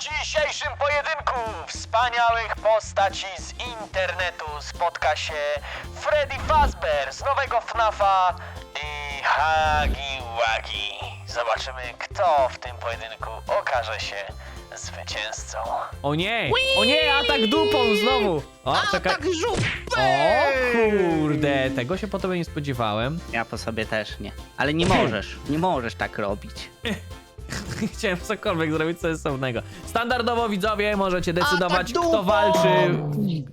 dzisiejszym pojedynku wspaniałych postaci z internetu spotka się Freddy Fazbear z nowego FNAFa i Hagi Wagi. Zobaczymy, kto w tym pojedynku okaże się zwycięzcą. O nie! O nie, atak dupą znowu! O, czekaj. Tak żółty! O kurde, tego się po tobie nie spodziewałem. Ja po sobie też nie. Ale nie możesz, nie możesz tak robić. Chciałem cokolwiek zrobić sensownego. Standardowo widzowie możecie decydować, Atak kto dupą! walczy.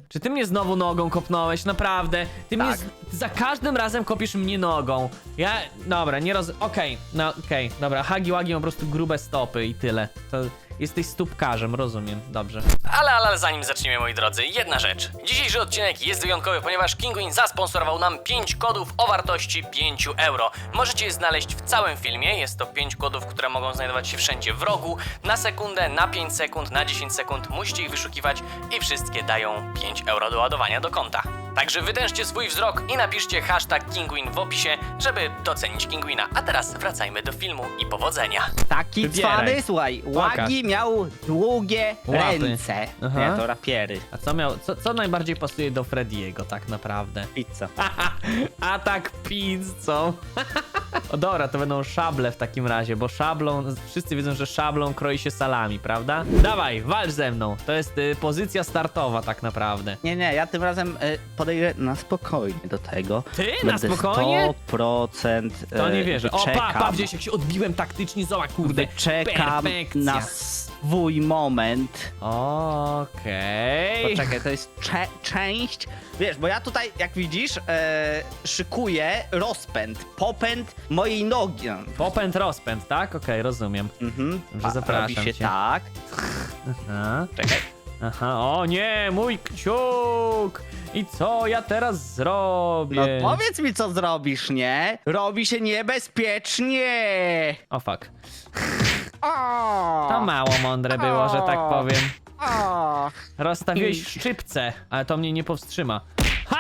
Czy ty mnie znowu nogą kopnąłeś? Naprawdę? Ty mnie Tak. z... za każdym razem kopisz mnie nogą. Ja... Dobra, nie roz... Okej, no okej, dobra. Hagi Wagi ma po prostu grube stopy i tyle. To jesteś stópkarzem, rozumiem, dobrze. Ale, ale zanim zaczniemy, moi drodzy, jedna rzecz. Dzisiejszy odcinek jest wyjątkowy, ponieważ Kinguin zasponsorował nam 5 kodów o wartości 5 euro. Możecie je znaleźć w całym filmie. Jest to 5 kodów, które mogą znajdować się wszędzie w rogu. Na sekundę, na 5 sekund, na 10 sekund musicie ich wyszukiwać i wszystkie dają 5 euro do ładowania do konta. Także wydężcie swój wzrok i napiszcie hashtag Kinguin w opisie, żeby docenić Kinguina. A teraz wracajmy do filmu i powodzenia. Taki Wybieraj. cwany, słuchaj, Pokaż. Łagi miał długie Łapy. ręce. Aha. Nie, to rapiery. A co miał, co, co najbardziej pasuje do Frediego tak naprawdę? Pizza. Atak pizzą. o dobra, to będą szable w takim razie, bo szablą, wszyscy wiedzą, że szablą kroi się salami, prawda? Dawaj, walcz ze mną. To jest y, pozycja startowa tak naprawdę. Nie, nie, ja tym razem y, podejdę na spokojnie do tego. Ty? Na Będę spokojnie? 100% To nie y, wierzę. O, pa, pa, gdzieś jak się odbiłem taktycznie, zobacz, kurde. Czekam Perfekcja. na swój moment. Okej. Poczekaj, to jest cze- część. Wiesz, bo ja tutaj, jak widzisz, e, szykuję rozpęd, popęd mojej nogi. Popęd, rozpęd, tak? Okej, rozumiem. Mhm. Dobrze, A, zapraszam robi się cię. tak. Aha. Czekaj. Aha, o nie, mój kciuk! I co ja teraz No zrobię? powiedz mi, co zrobisz, nie? Robi się niebezpiecznie. O fuck. O! To mało mądre było, że tak powiem. O! Rozstawiłeś szczypce, ale to mnie nie powstrzyma. Ha!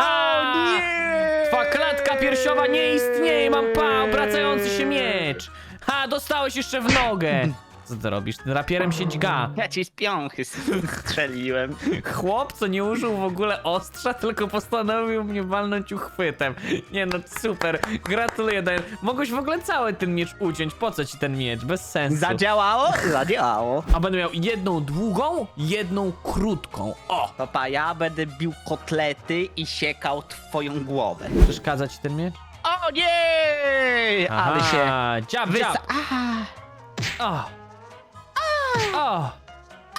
O nie! Twa klatka piersiowa nie istnieje, mam pa, obracający się miecz! Ha, dostałeś jeszcze w nogę! Co ty robisz? Rapierem się dźga. Ja ci z piąchy strzeliłem. Chłop, co nie użył w ogóle ostrza, tylko postanowił mnie walnąć uchwytem. Nie no, super. Gratuluję, Dan. Mogłeś w ogóle cały ten miecz uciąć. Po co ci ten miecz? Bez sensu. Zadziałało? Zadziałało. A będę miał jedną długą, jedną krótką. O! Papa, ja będę bił kotlety i siekał twoją głowę. Przeszkadza ci ten miecz? O nie! Ale się... Dziab, dziab. O! O!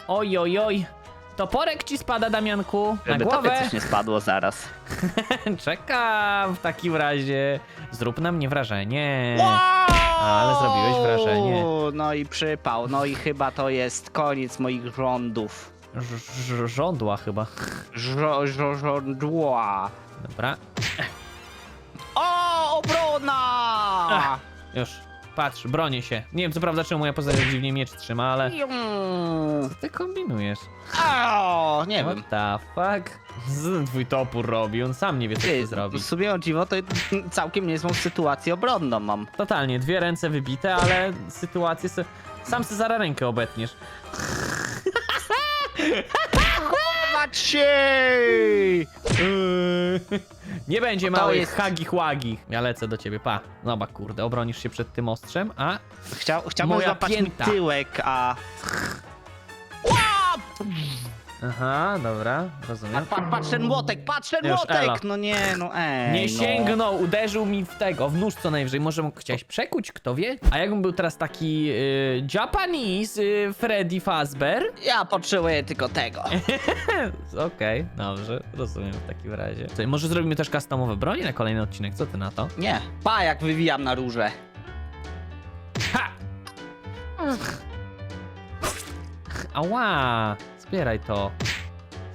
Oj, oj, oj. Toporek ci spada, Damianku. Na Żeby głowę. tobie coś nie spadło zaraz. Czekam w takim razie. Zrób na mnie wrażenie. Ale zrobiłeś wrażenie. No i przypał, no i chyba to jest koniec moich rządów. Ż- ż- Żądła chyba. Żo, żo, żądła. Dobra. O, obrona! Już. Patrz, bronię się. Nie wiem co prawda czemu moja postać dziwnie miecz trzyma, ale... Co ty kombinujesz? O, nie wiem. What the fuck? Z twój topór robi, on sam nie wie co Ty, tu zrobić. w sumie o dziwo to całkiem niezłą sytuację obronną mam. Totalnie, dwie ręce wybite, ale sytuację se... Sam se zaraz rękę obetniesz. Się! Nie będzie To małych jest- hagi chłagi. Ja lecę do ciebie, pa. Zobacz, kurde, obronisz się przed tym ostrzem, a... Chciał, chciałbym Moja złapać pięta. mi tyłek, a... Aha, dobra, rozumiem. Patrz, patrz ten młotek, patrz ten Już, elo. młotek! No nie, no ej, Nie no. sięgnął, uderzył mi w tego, w nóż co najwyżej. Może mógł chciałeś przekuć, kto wie? A jakbym był teraz taki y, Japanese y, Freddy Fazbear? Ja potrzebuję tylko tego. Okej, dobrze, rozumiem w takim razie. Słuchaj, może zrobimy też customowe broni na kolejny odcinek, co ty na to? Nie, pa jak wywijam na róże. Ha! Ała! Zbieraj to.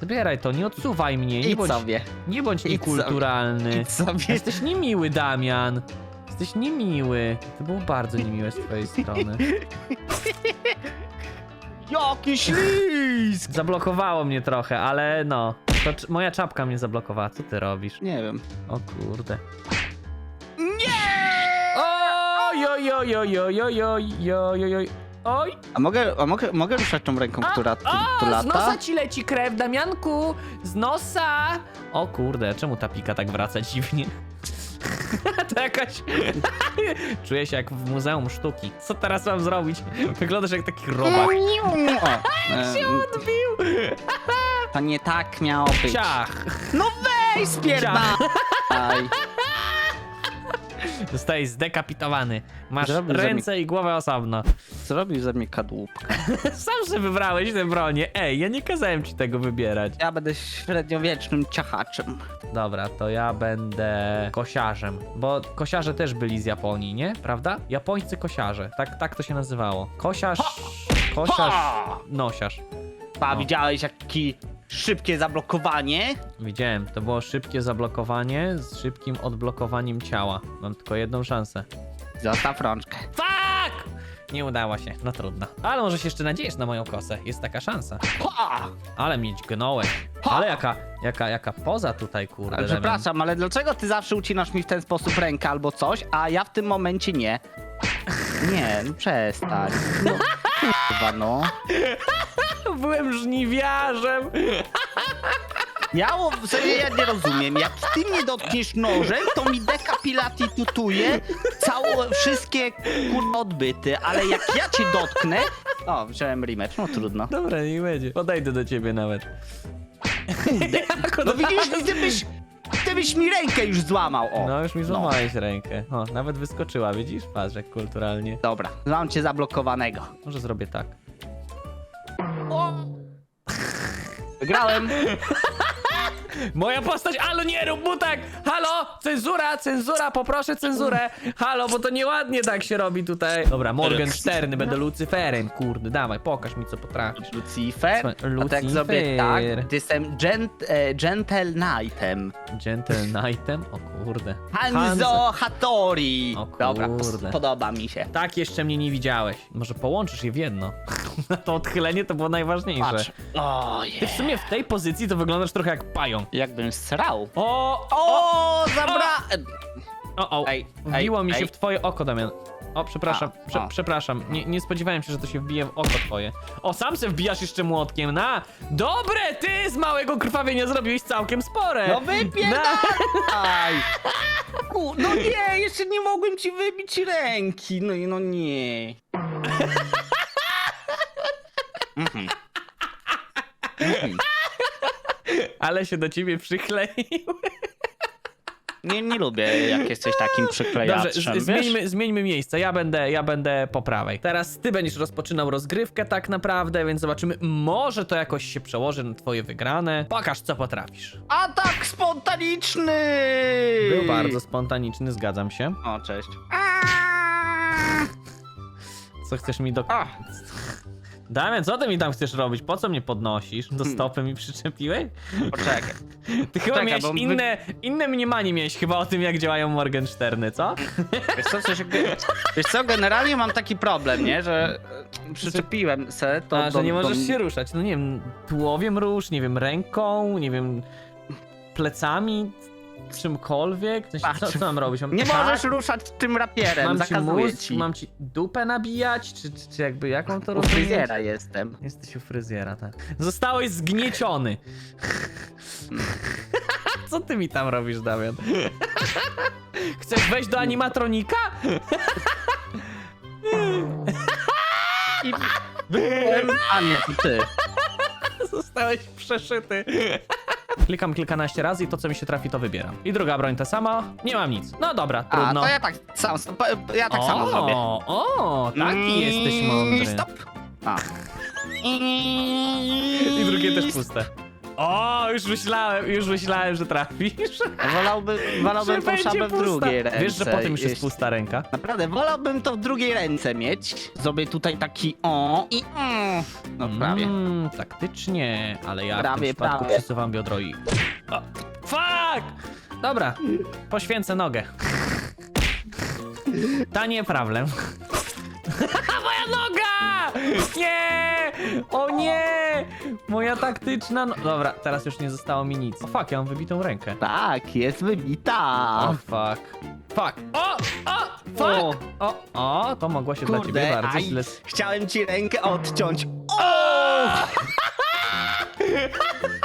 Zbieraj to, nie odsuwaj mnie, nie Idź bądź, sobie, nie bądź Idź niekulturalny. idź sobie. Jesteś niemiły, Damian. Jesteś niemiły. To było bardzo niemiłe z twojej strony. Jaki ślizg! Zablokowało mnie trochę, ale no. To cz- moja czapka mnie zablokowała. Co ty robisz? Nie wiem. O kurde. Nie! Oj, oj, oj, oj, oj, oj, oj, oj, oj, oj. Oj. A mogę, a mogę, mogę ruszać tą ręką, która tu, tu O, lata? z nosa ci leci krew, Damianku! Z nosa! O kurde, czemu ta pika tak wraca dziwnie? to jakaś... Czuję się jak w Muzeum Sztuki. Co teraz mam zrobić? Wyglądasz jak taki robak. O, em, Odbił! to nie tak miało być. Ciach! No weź, spierdaj! Zostajesz zdekapitowany. Masz Zrobił ze ręce i głowę osobno. Zrobił ze mnie kadłubkę. Sam sobie wybrałeś tę bronię. Ej, ja nie kazałem ci tego wybierać. Ja będę średniowiecznym ciachaczem. Dobra, to ja będę kosiarzem, bo kosiarze też byli z Japonii, nie? Prawda? Japońscy kosiarze, tak, tak to się nazywało. Kosiarz, kosiarz, nosiarz. Pa, O. widziałeś jakie szybkie zablokowanie? Widziałem, to było szybkie zablokowanie z szybkim odblokowaniem ciała. Mam tylko jedną szansę. Zostaw rączkę. Fuck! Nie udało się, no trudno. Ale może się jeszcze nadziejesz na moją kosę, jest taka szansa. Ha! Ale mieć gnołek. Ale jaka, jaka, jaka poza tutaj, kurde. Ale. Przepraszam, ale dlaczego ty zawsze ucinasz mi w ten sposób rękę albo coś, a ja w tym momencie nie? Nie, no przestań. No, kurwa, no. Byłem żniwiarzem. Ja w sensie ja nie rozumiem. Jak ty mnie dotkniesz nożem, to mi dekapilati tutuje całe, wszystkie kurwa odbyty, ale jak ja cię dotknę... O, wziąłem rematch, no trudno. Dobra, nie będzie. Podejdę do ciebie nawet. No widzisz, ty byś, ty byś mi rękę już złamał, o. No już mi złamałeś rękę. O, nawet wyskoczyła, widzisz? Patrz jak kulturalnie. Dobra, mam cię zablokowanego. Może zrobię tak. Wygrałem. Moja postać, ale nie rób mu tak! Halo! Cenzura, cenzura, poproszę cenzurę! Halo, bo to nieładnie tak się robi tutaj. Dobra, Morgenstern, będę Lucyferem, kurde, dawaj, pokaż mi co potrafisz. Lucifer. Słuchaj, A tak Lucifer. zrobię tak. Jestem gent, e, Gentle Knightem. Gentle Knightem? O kurde. Hanzo Hattori. O Dobra, kurde. podoba mi się. Tak jeszcze mnie nie widziałeś. Może połączysz je w jedno. to odchylenie to było najważniejsze. Patrz. Ty w sumie w tej pozycji to wyglądasz trochę jak pająk. Jakbym srał. O, O, zabra... O, o, Ej, wbiło ej, mi się ej. w twoje oko, Damian. O, przepraszam, A, prze, a. przepraszam. Nie, nie spodziewałem się, że to się wbije w oko twoje. O, sam se wbijasz jeszcze młotkiem, na! Dobre, ty z małego krwawienia zrobiłeś całkiem spore! No wypierdaj! Ku- No nie, jeszcze nie mogłem ci wybić ręki. No i no nie. Mhm. Mhm. Ale się do ciebie przykleił. Nie, nie lubię, jak jesteś takim Dobrze, przyklejaczem, z, wiesz? zmieńmy, zmieńmy miejsce. Ja będę, ja będę po prawej. Teraz ty będziesz rozpoczynał rozgrywkę tak naprawdę, więc zobaczymy. Może to jakoś się przełoży na twoje wygrane. Pokaż, co potrafisz. Atak spontaniczny! Był bardzo spontaniczny, zgadzam się. O, cześć. Co chcesz mi do... A, Damian, co ty mi tam chcesz robić? Po co mnie podnosisz? Hmm. Do stopy mi przyczepiłeś? poczekaj. Ty chyba miałeś bo wy- inne, inne mniemanie miałeś chyba o tym, jak działają Morgensterny, co? Wiesz co, coś, wiesz co, generalnie mam taki problem, nie, że e, przyczepiłem se to A, do, że nie do, możesz się ruszać. No nie wiem, tułowiem rusz, nie wiem, ręką, nie wiem, plecami, czymkolwiek. W sensie, co, Patrz. co mam robić? Mam, Nie tak? możesz ruszać tym rapierem, Mam ci zakazuję mózg, ci. mam ci dupę nabijać, czy, czy, czy jakby, jak mam to U rozumieć? fryzjera jestem. Jesteś u fryzjera, tak. Zostałeś zgnieciony. Co ty mi tam robisz, Damian? Chcesz wejść do animatronika? I... Byłem... A nie, to ty. Zostałeś przeszyty. Klikam kilkanaście razy i to, co mi się trafi, to wybieram. I druga broń ta sama. Nie mam nic. No dobra, A, trudno. to ja tak sam, ja tak samo zrobię. o, o, taki jesteś mądry. Stop. A. I drugie też puste. O, już myślałem, już myślałem, że trafisz. Wolałby, wolałbym tą będzie szabę w pusta. drugiej ręce. Wiesz, że po tym już jest jeśli- pusta ręka? Naprawdę, wolałbym to w drugiej ręce mieć. Zrobię tutaj taki o i mm. No prawie. Mm, taktycznie, ale ja w tym Prawie, przypadku prawie. przesuwam biodro i... O, fuck! Dobra, poświęcę nogę. Ta nie problem. Moja noga! Nie! O nie! Moja taktyczna no... Dobra, teraz już nie zostało mi nic. O fuck, ja mam wybitą rękę. Tak, jest wybita. O fuck. Fuck. O! O! Fuck! O, o, to mogło się dla ciebie Kurde, bardzo aj, źle... chciałem ci rękę odciąć. O!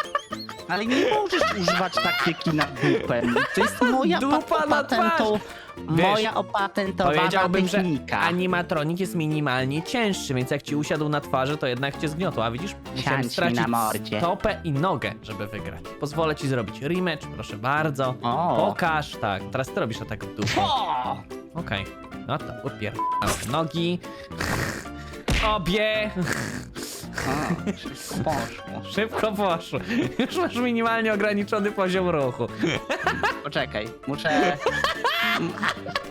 Ale nie możesz używać taktyki na dupę. To jest moja Dupa pa- na opatentow- Wiesz, Moja opatentowana Powiedziałbym, że technika. animatronik jest minimalnie cięższy, więc jak ci usiadł na twarzy, to jednak cię zgniotł. A widzisz, musiałem Siądź mi stracić na mordzie. stopę i nogę, żeby wygrać. Pozwolę ci zrobić rematch, proszę bardzo. O. Pokaż, tak. Teraz ty robisz atak w dupę. O! Okej. No to upier... nogi. Obie. O, wszystko poszło. Szybko poszło. Już masz minimalnie ograniczony poziom ruchu. Poczekaj, muszę... m-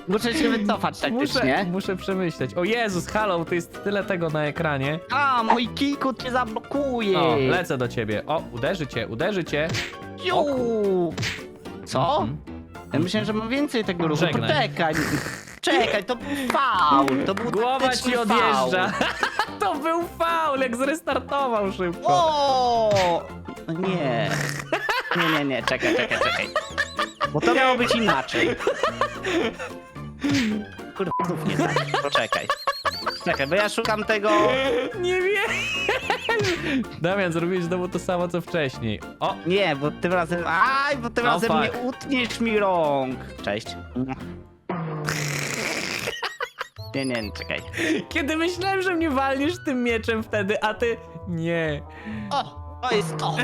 Muszę się wycofać Muszę, taktycznie. muszę przemyśleć. O Jezus, halo, to jest tyle tego na ekranie. A, mój kiku cię zablokuje. O, lecę do ciebie. O, uderzy cię, uderzy cię. Ju! Co? Mhm. Ja myślałem, że mam więcej tego ruchu. Żegnaj. Poczekaj. Czekaj, to był faul. To był Głowa taktyczny ci odjeżdża. Faul. to był faul, jak zrestartował szybko. O! No Nie. Nie, nie, nie, czekaj, czekaj, czekaj. Bo to miało być inaczej. Kurde, znów nie tak. Poczekaj. Czekaj, bo ja szukam tego... Nie wiem. Damian, zrobiłeś znowu to samo, co wcześniej. O, Nie, bo tym razem... Aj, bo tym O, razem fuck. nie utniesz mi rąk. Cześć. Nie, nie, czekaj. kiedy myślałem, że mnie walniesz tym mieczem wtedy, a ty... Nie. O, to jest to.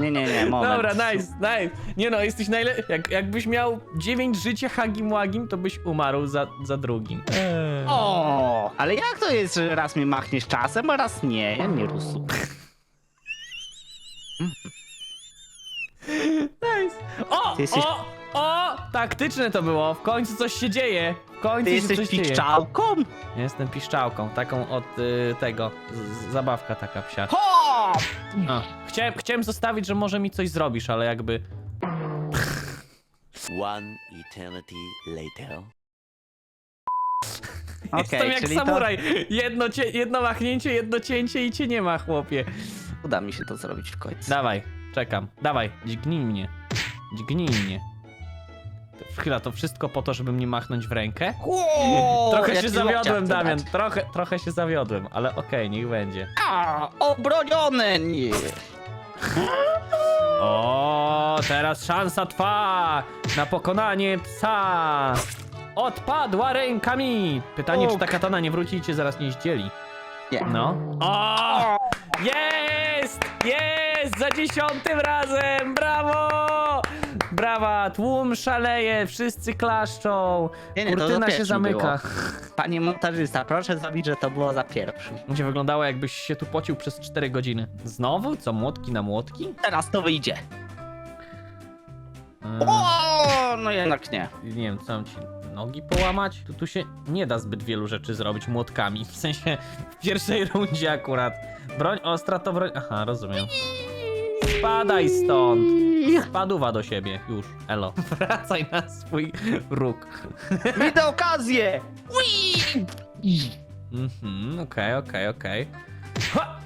Nie, nie, nie, moment. Dobra, nice, nice. Nie no, jesteś najlepszy. Jak, jakbyś miał 9 życia Hagim Łagim, to byś umarł za, za drugim. Eee. O, ale jak to jest, że raz mi machniesz czasem, a raz nie? Ja nie rozumiem. Nice. O, Ty jesteś- o, o, taktyczne to było. W końcu coś się dzieje. W końcu Ty się jesteś coś dzieje. piszczałką? Jestem piszczałką, taką od y, tego, z, zabawka taka psia. Ho! A, chciałem, chciałem zostawić, że może mi coś zrobisz, ale jakby... One eternity later. Okej, Jestem jak czyli samuraj. Jedno, cie, jedno machnięcie, jedno cięcie i cię nie ma, chłopie. to uda mi się to zrobić w końcu. Dawaj, czekam. Dawaj, dźgnij mnie. Dźgnij mnie. Chwila, to wszystko po to, żeby mnie machnąć w rękę? O, Trochę się zawiodłem, Damian. dać. Trochę, trochę się zawiodłem, ale okej, niech będzie. A, obronione! Nie. O, teraz szansa trwa na pokonanie psa. Odpadła rękami. Pytanie, czy ta katana nie wróci i cię zaraz nie zdzieli. Nie. No. O! Jest! Jest! Za dziesiątym razem! Brawo! Brawa! Tłum szaleje, wszyscy klaszczą. Nie, nie, to za Kurtyna się pierwszym zamyka. Panie montażysta, proszę zrobić, że to było za pierwszym. Będzie wyglądało, jakbyś się tu pocił przez 4 godziny. Znowu? Co, młotki na młotki? Teraz to wyjdzie. O, no jednak nie. nie wiem, co mam ci nogi połamać? Tu, tu się nie da zbyt wielu rzeczy zrobić młotkami. W sensie w pierwszej rundzie akurat. Broń ostra to broń... Aha, rozumiem. Spadaj stąd! Spadła do siebie, już, elo. Wracaj na swój róg. Widzę okazję! Mhm, okej, okej, okej. Ha!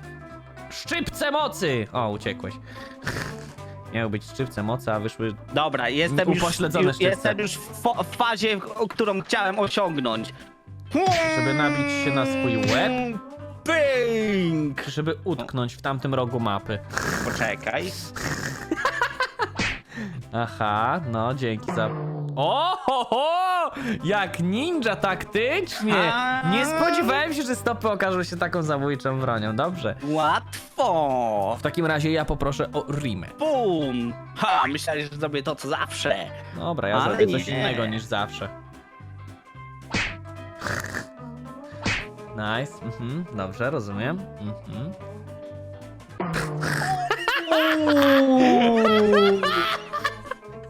Szczypce mocy! O, uciekłeś. Miały być szczypce mocy, a wyszły... Dobra, jestem już, Upośledzone już, szczypce. jestem już w, fo- w fazie, o którą chciałem osiągnąć. Żeby nabić się na swój łeb? Ping! Żeby utknąć w tamtym rogu mapy. Poczekaj. Aha, no dzięki za... O, ho, ho! Jak ninja taktycznie! Nie spodziewałem się, że stopy okażą się taką zabójczą bronią. Dobrze. Łatwo! W takim razie ja poproszę o rematch. Bum! Ha, myślałeś, że zrobię to co zawsze. Dobra, ja Ale zrobię coś nie. innego niż zawsze. Nice, mhm, dobrze, rozumiem. Mhm.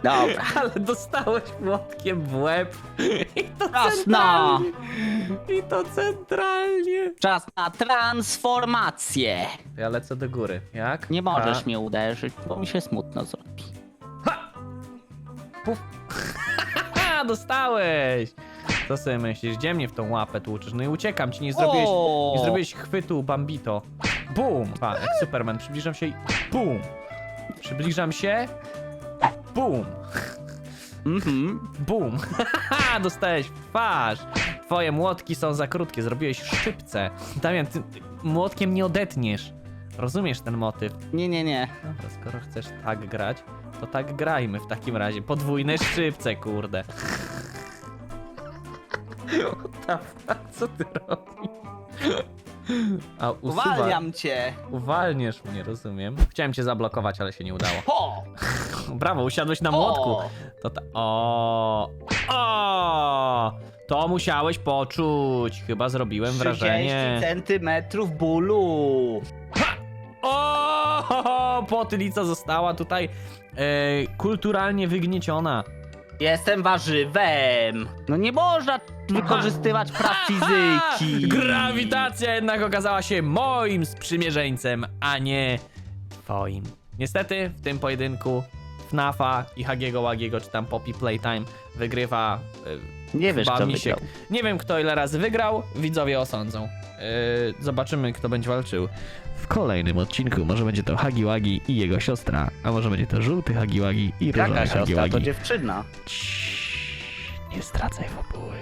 Dobra. Ale dostałeś młotkiem w łeb. I to Czas na... centralnie. I to centralnie. Czas na transformację. Ja lecę do góry. Jak? Nie możesz A, mnie uderzyć, bo mi się smutno zrobi. Puf. Ha, dostałeś! Co sobie myślisz? Gdzie mnie w tą łapę tłuczysz? No i uciekam ci, nie zrobiłeś, O! nie zrobiłeś chwytu Bambito. Bum! Pa, jak Superman, przybliżam się i bum! Przybliżam się, bum! Mhm. Bum! Haha, dostałeś w twarz! Twoje młotki są za krótkie, zrobiłeś szczypce. Damian, ty ty młotkiem nie odetniesz. Rozumiesz ten motyw? Nie, nie, nie. Dobra, skoro chcesz tak grać, to tak grajmy w takim razie. Podwójne szczypce, kurde. Co ty robisz? A usuwa... Uwalniam cię. Uwalniesz mnie, rozumiem. Chciałem cię zablokować, ale się nie udało. Po! Brawo, usiadłeś na młotku. To ta... O! O! To musiałeś poczuć. Chyba zrobiłem 30 wrażenie. centymetrów bólu. O! Potylica została tutaj e, kulturalnie wygnieciona. Jestem warzywem. No nie można wykorzystywać praw fizyki. Grawitacja jednak okazała się moim sprzymierzeńcem, a nie twoim. Niestety w tym pojedynku FNAFa i Hagiego Łagiego, czy tam Poppy Playtime wygrywa e, Nie wiesz, chyba kto Misiek. wygrał. Nie wiem kto ile razy wygrał, widzowie osądzą. Yy, zobaczymy kto będzie walczył. W kolejnym odcinku może będzie to Hagi Wagi i jego siostra, a może będzie to żółty Hagi Wagi i różowy Jaka Hagi siostra? To dziewczyna. Ciii, Nie zdradzaj fabuły.